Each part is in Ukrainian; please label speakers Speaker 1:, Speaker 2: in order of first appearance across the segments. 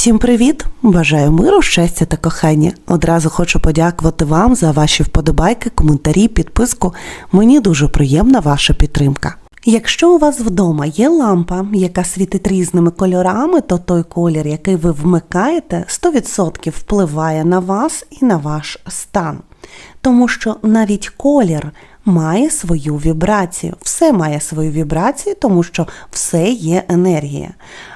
Speaker 1: Всім привіт! Бажаю миру, щастя та кохання. Одразу хочу подякувати вам за ваші вподобайки, коментарі, підписку. Мені дуже приємна ваша підтримка. Якщо у вас вдома є лампа, яка світить різними кольорами, то той колір, який ви вмикаєте, 100% впливає на вас і на ваш стан. Тому що навіть колір має свою вібрацію. Все має свою вібрацію, тому що все є енергія.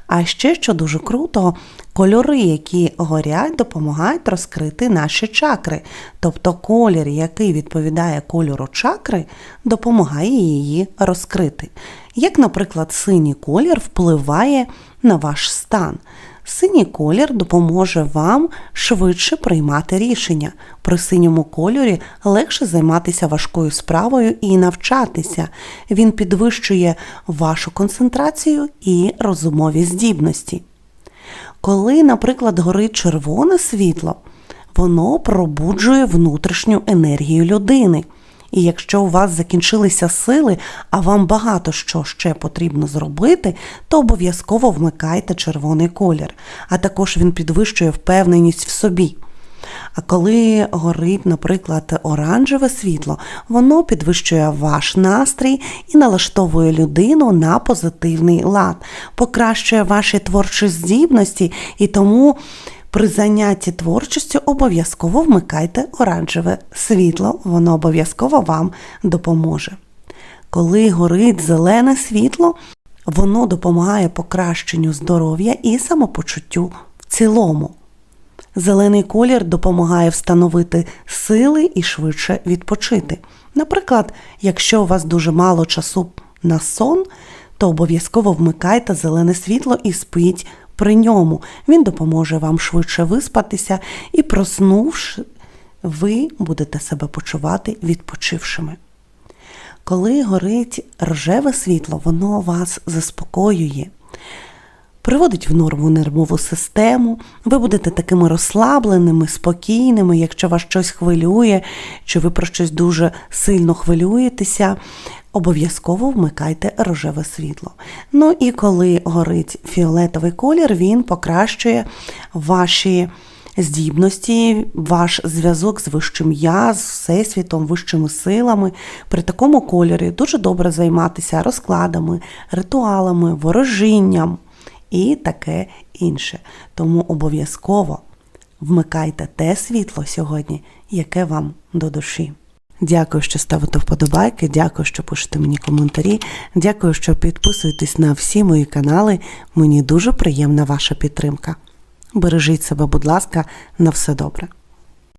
Speaker 1: А ще, що дуже круто, кольори, які горять, допомагають розкрити наші чакри. Тобто колір, який відповідає кольору чакри, допомагає її розкрити. Як, наприклад, синій колір впливає на ваш стан. Синій колір допоможе вам швидше приймати рішення. При синьому кольорі легше займатися важкою справою і навчатися. Він підвищує вашу концентрацію і розумові здібності. Коли, наприклад, горить червоне світло, воно пробуджує внутрішню енергію людини. І якщо у вас закінчилися сили, а вам багато що ще потрібно зробити, то обов'язково вмикайте червоний колір, а також він підвищує впевненість в собі. А коли горить, наприклад, оранжеве світло, воно підвищує ваш настрій і налаштовує людину на позитивний лад, покращує ваші творчі здібності і тому. При занятті творчістю обов'язково вмикайте оранжеве світло, воно обов'язково вам допоможе. Коли горить зелене світло, воно допомагає покращенню здоров'я і самопочуттю в цілому. Зелений колір допомагає встановити сили і швидше відпочити. Наприклад, якщо у вас дуже мало часу на сон, то обов'язково вмикайте зелене світло і спіть при ньому. Він допоможе вам швидше виспатися і, проснувши, ви будете себе почувати відпочившими. Коли горить рожеве світло, воно вас заспокоює. Приводить в норму нервову систему, ви будете такими розслабленими, спокійними, якщо вас щось хвилює, чи ви про щось дуже сильно хвилюєтеся, обов'язково вмикайте рожеве світло. Ну і коли горить фіолетовий колір, він покращує ваші здібності, ваш зв'язок з вищим я, з всесвітом, вищими силами. При такому кольорі дуже добре займатися розкладами, ритуалами, ворожінням і таке інше. Тому обов'язково вмикайте те світло сьогодні, яке вам до душі. Дякую, що ставите вподобайки, дякую, що пишете мені коментарі. Дякую, що підписуєтесь на всі мої канали. Мені дуже приємна ваша підтримка. Бережіть себе, будь ласка, на все добре.